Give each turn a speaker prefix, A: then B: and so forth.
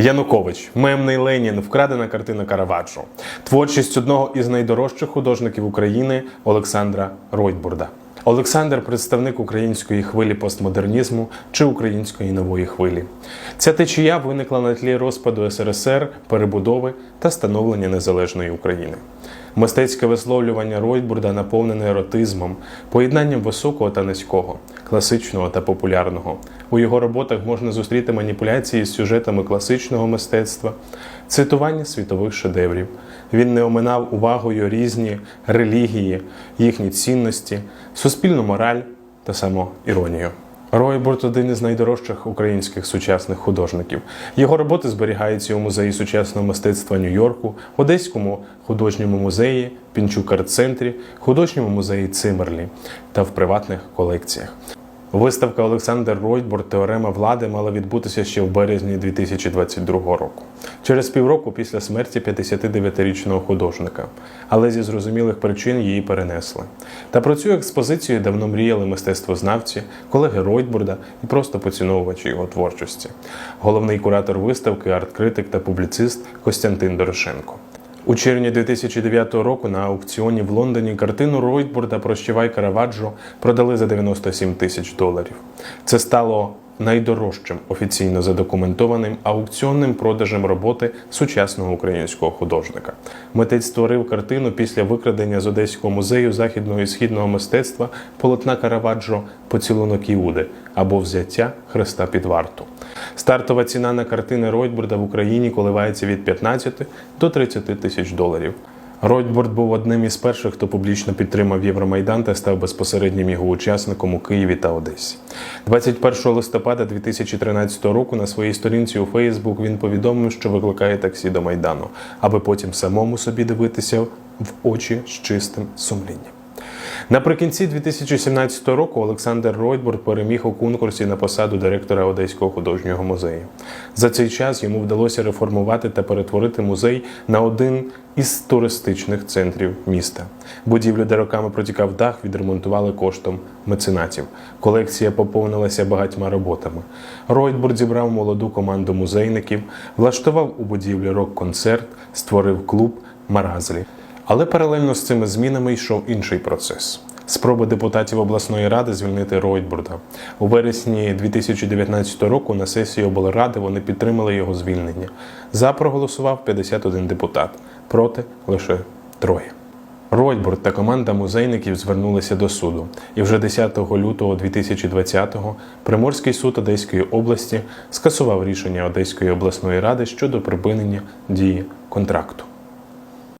A: Янукович, мемний Ленін, вкрадена картина Караваджо. Творчість одного із найдорожчих художників України Олександра Ройтбурда. Олександр представник української хвилі постмодернізму чи української нової хвилі. Ця течія виникла на тлі розпаду СРСР, перебудови та становлення незалежної України. Мистецьке висловлювання Ройтбурда наповнене еротизмом, поєднанням високого та низького, класичного та популярного. У його роботах можна зустріти маніпуляції з сюжетами класичного мистецтва, цитування світових шедеврів. Він не оминав увагою різні релігії, їхні цінності, суспільну мораль та самоіронію. Ройбурт один із найдорожчих українських сучасних художників. Його роботи зберігаються у музеї сучасного мистецтва Нью-Йорку, Одеському художньому музеї, Пінчук арт-центрі, художньому музеї Цимерлі та в приватних колекціях. Виставка Олександр Ройтбурд Теорема влади мала відбутися ще в березні 2022 року, через півроку після смерті 59-річного художника, але зі зрозумілих причин її перенесли. Та про цю експозицію давно мріяли мистецтвознавці, колеги Ройтбурда і просто поціновувачі його творчості. Головний куратор виставки, арт-критик та публіцист Костянтин Дорошенко. У червні 2009 року на аукціоні в Лондоні картину Ройтбурда Прощавай Караваджо продали за 97 тисяч доларів. Це стало найдорожчим офіційно задокументованим аукціонним продажем роботи сучасного українського художника. Митець створив картину після викрадення з Одеського музею західного і східного мистецтва полотна Караваджо Поцілунок Іуди або взяття Христа під варту. Стартова ціна на картини Ройтбурда в Україні коливається від 15 до 30 тисяч доларів. Ройтбурд був одним із перших, хто публічно підтримав Євромайдан та став безпосереднім його учасником у Києві та Одесі. 21 листопада 2013 року на своїй сторінці у Фейсбук він повідомив, що викликає таксі до Майдану, аби потім самому собі дивитися в очі з чистим сумлінням. Наприкінці 2017 року Олександр Ройтбурд переміг у конкурсі на посаду директора Одеського художнього музею. За цей час йому вдалося реформувати та перетворити музей на один із туристичних центрів міста. Будівлю, де роками протікав дах, відремонтували коштом меценатів. Колекція поповнилася багатьма роботами. Ройтбурд зібрав молоду команду музейників, влаштував у будівлі рок-концерт, створив клуб Маразлі. Але паралельно з цими змінами йшов інший процес. Спроба депутатів обласної ради звільнити Ройтбурда. У вересні 2019 року на сесії облради вони підтримали його звільнення. За проголосував 51 депутат, проти лише троє. Ройтбурд та команда музейників звернулися до суду, і вже 10 лютого 2020-го Приморський суд Одеської області скасував рішення Одеської обласної ради щодо припинення дії контракту.